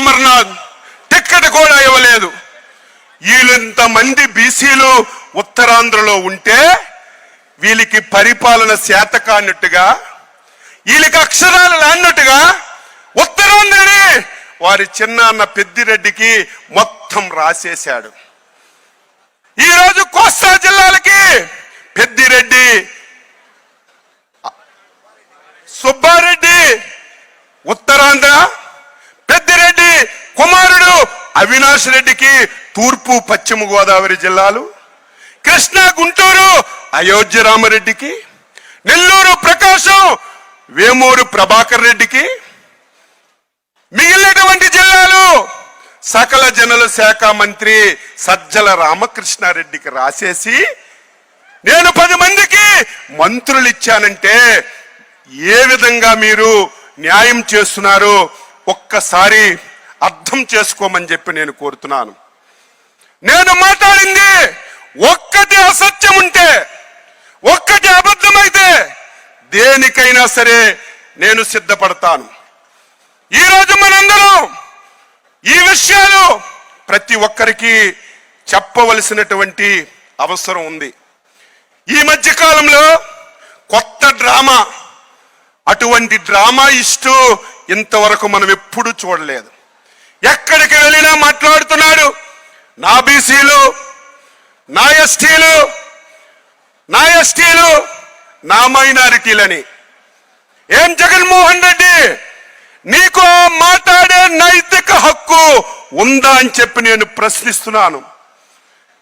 Amarnath ticket కూడా ఇవ్వలేదు. వీళ్ళంతమంది బీసీలు ఉత్తరాంధ్రలో ఉంటే వీళ్ళకి పరిపాలన శాత కానట్టుగా వీళ్ళకి అక్షరాలు లాన్నట్టుగా ఉత్తరాంధ్రని వారి చిన్నాన్న పెద్దిరెడ్డికి మొత్తం రాసేశాడు. ఈరోజు కోస్తా జిల్లాలకి పెద్దిరెడ్డి సుబ్బారెడ్డి ఉత్తరాంధ్ర పెద్దిరెడ్డి కుమారుడు అవినాష్ రెడ్డికి తూర్పు పశ్చిమ గోదావరి జిల్లాలు కృష్ణా గుంటూరు అయోధ్య రామరెడ్డికి నెల్లూరు ప్రకాశం వేమూరు ప్రభాకర్ రెడ్డికి మిగిలినటువంటి జిల్లాలు సకల జనుల శాఖ మంత్రి సజ్జల రామకృష్ణారెడ్డికి రాసేసి నేను పది మందికి మంత్రులు ఇచ్చానంటే ఏ విధంగా మీరు న్యాయం చేస్తున్నారో ఒక్కసారి అర్థం చేసుకోమని చెప్పి నేను కోరుతున్నాను. నేను మాట్లాడింది ఒక్కటి అసత్యం ఉంటే ఒక్కటి అబద్ధమైతే దేనికైనా సరే నేను సిద్ధపడతాను. ఈరోజు మనందరం ఈ విషయాలు ప్రతి ఒక్కరికి చెప్పవలసినటువంటి అవసరం ఉంది. ఈ మధ్య కాలంలో కొత్త డ్రామా అటువంటి డ్రామా ఇస్తూ ఇంతవరకు మనం ఎప్పుడూ చూడలేదు. ఎక్కడికి వెళ్ళినా మాట్లాడుతున్నాడు. నా బీసీలు నా ఎస్టీలు నా ఎస్టీలు నా మైనారిటీలని. ఏం జగన్మోహన్ రెడ్డి? నీకు మాట్లాడే నైతిక హక్కు ఉందా అని చెప్పి నేను ప్రశ్నిస్తున్నాను.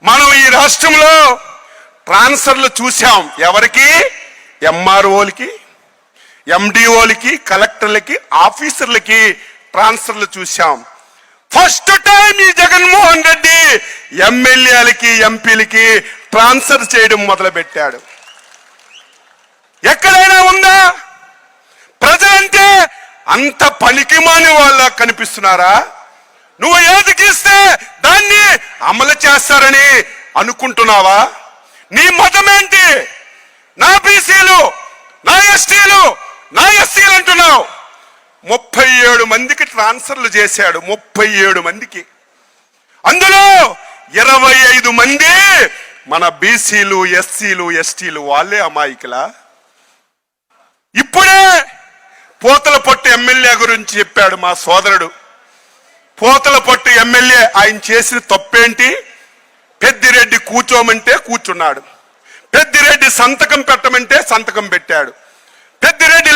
మనం ఈ రాష్ట్రంలో ట్రాన్స్ఫర్లు చూసాం ఎవరికి? ఎంఆర్ఓలకి ఎండిఓలకి కలెక్టర్లకి ఆఫీసర్లకి ట్రాన్స్ఫర్లు చూసాం ఫస్ట్ టైం ఈ జగన్మోహన్ రెడ్డి ఎమ్మెల్యేలకి ఎంపీలకి ట్రాన్స్ఫర్ చేయడం మొదలుపెట్టాడు. ఎక్కడైనా ఉందా? ప్రజలంటే అంత పనికిమాని వాళ్ళ కనిపిస్తున్నారా? నువ్వు ఏది గీస్తే దాన్ని అమలు చేస్తారని అనుకుంటున్నావా? నీ మతం ఏంటి నా బీసీలు నా ఎస్టీలు నా ఎస్సీలు అంటున్నావు. ముప్పై ఏడు మందికి ట్రాన్స్ఫర్లు చేశాడు ముప్పై ఏడు మందికి. అందులో ఇరవై ఐదు మంది మన బీసీలు ఎస్సీలు ఎస్టీలు వాళ్ళే అమాయకులా. ఇప్పుడే పోతల పట్టు ఎమ్మెల్యే గురించి చెప్పాడు మా సోదరుడు. పోతల పట్టు ఎమ్మెల్యే ఆయన చేసిన తప్పేంటి? పెద్దిరెడ్డి కూర్చోమంటే కూర్చున్నాడు. పెద్దిరెడ్డి సంతకం పెట్టమంటే సంతకం పెట్టాడు.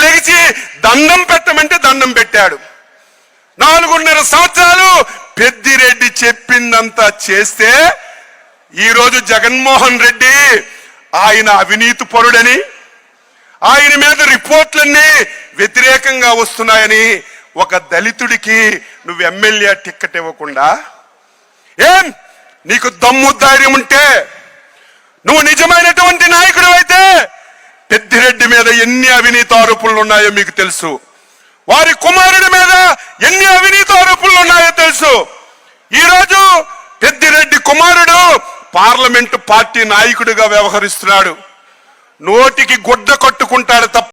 పెద్దిరెడ్డి దండం పెట్టమంటే దండం పెట్టాడు. నాలుగున్నర సంవత్సరాలు పెద్దిరెడ్డి చెప్పిందంతా చేస్తే ఈరోజు జగన్మోహన్ రెడ్డి ఆయన అవినీతి పరుడని ఆయన మీద రిపోర్ట్లన్నీ వ్యతిరేకంగా వస్తున్నాయని ఒక దళితుడికి నువ్వు ఎమ్మెల్యే టిక్కెట్ ఇవ్వకుండా ఏం? నీకు దమ్ము ధైర్యం ఉంటే నువ్వు నిజమైనటువంటి నాయకుడు పెద్దిరెడ్డి మీద ఎన్ని అవినీతి ఆరోపణలు ఉన్నాయో మీకు తెలుసు. వారి కుమారుడి మీద ఎన్ని అవినీతి ఆరోపణలు ఉన్నాయో తెలుసు. ఈరోజు పెద్దిరెడ్డి కుమారుడు పార్లమెంటు పార్టీ నాయకుడిగా వ్యవహరిస్తున్నాడు. నోటికి గుడ్డ కట్టుకుంటాడు తప్ప